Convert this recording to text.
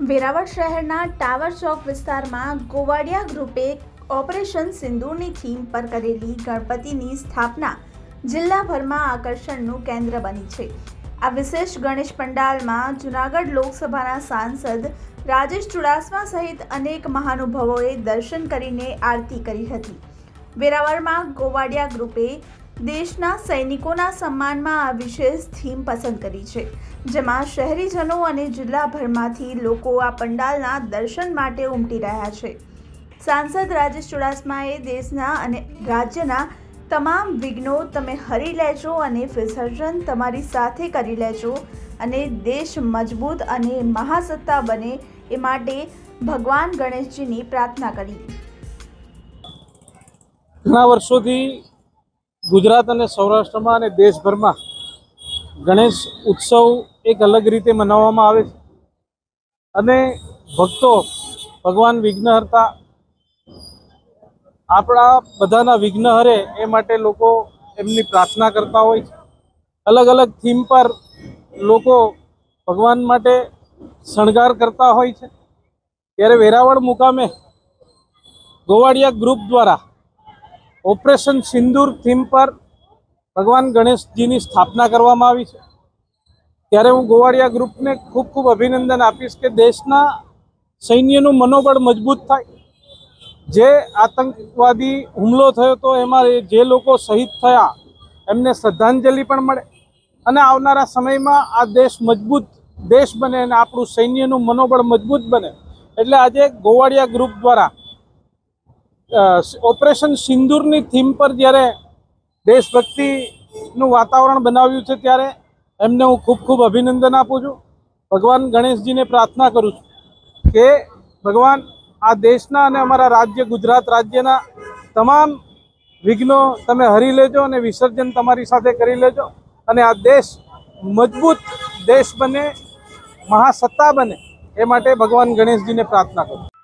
વેરાવળ શહેરના ટાવર ચોક વિસ્તારમાં ગોવાડિયા ગ્રુપે ઓપરેશન સિંદૂરની થીમ પર કરેલી ગણપતિની સ્થાપના જિલ્લાભરમાં આકર્ષણનું કેન્દ્ર બની છે. આ વિશેષ ગણેશ પંડાલમાં જૂનાગઢ લોકસભાના સાંસદ રાજેશ ચુડાસમા સહિત અનેક મહાનુભાવોએ દર્શન કરીને આરતી કરી હતી. વેરાવળમાં ગોવાડિયા ગ્રુપે દેશના સૈનિકોના સન્માનમાં આ વિશેષ થીમ પસંદ કરી છે. જેમાં શહેરીજનો અને જિલ્લાભરમાંથી લોકો આ પંડાલના દર્શન માટે ઉમટી રહ્યા છે. સાંસદ રાજેશ ચુડાસમાએ દેશના અને રાજ્યના તમામ વિઘ્નો તમે હરી લેજો અને વિસર્જન તમારી સાથે કરી લેજો અને દેશ મજબૂત અને મહાસત્તા બને એ માટે ભગવાન ગણેશજીની પ્રાર્થના કરી. ઘણા વર્ષોથી ગુજરાત અને સૌરાષ્ટ્રમાં અને દેશભરમાં ગણેશ ઉત્સવ એક અલગ રીતે મનાવવામાં આવે છે. અને ભક્તો ભગવાન વિઘ્નહર્તા આપણા બધાના વિઘ્ન હરે એ માટે લોકો એમની પ્રાર્થના કરતા હોય છે. અલગ અલગ થીમ પર લોકો ભગવાન માટે શણગાર કરતા હોય છે. ત્યારે વેરાવળ મુકામે ગોવાડિયા ગ્રુપ દ્વારા ઓપરેશન સિંદૂર થીમ પર ભગવાન ગણેશજીની સ્થાપના કરવામાં આવી છે. ત્યારે હું ગોવાળિયા ગ્રુપને ખૂબ ખૂબ અભિનંદન આપીશ કે દેશના સૈન્યનું મનોબળ મજબૂત થાય. જે આતંકવાદી હુમલો થયો તો એમાં જે લોકો શહીદ થયા, એમને શ્રદ્ધાંજલિ પણ મળે. અને આવનારા સમયમાં આ દેશ મજબૂત દેશ બને અને આપણું સૈન્યનું મનોબળ મજબૂત બને. એટલે આજે ગોવાળિયા ગ્રુપ દ્વારા ઓપરેશન સિંદૂરની થીમ પર જ્યારે દેશભક્તિનું વાતાવરણ બનાવ્યું છે ત્યારે એમને હું ખૂબ ખૂબ અભિનંદન આપું છું. ભગવાન ગણેશજીને પ્રાર્થના કરું છું કે ભગવાન આ દેશના અને અમારા રાજ્ય, ગુજરાત રાજ્યના તમામ વિઘ્નો તમે હરી લેજો અને વિસર્જન તમારી સાથે કરી લેજો અને આ દેશ મજબૂત દેશ બને, મહાસત્તા બને એ માટે ભગવાન ગણેશજીને પ્રાર્થના કરું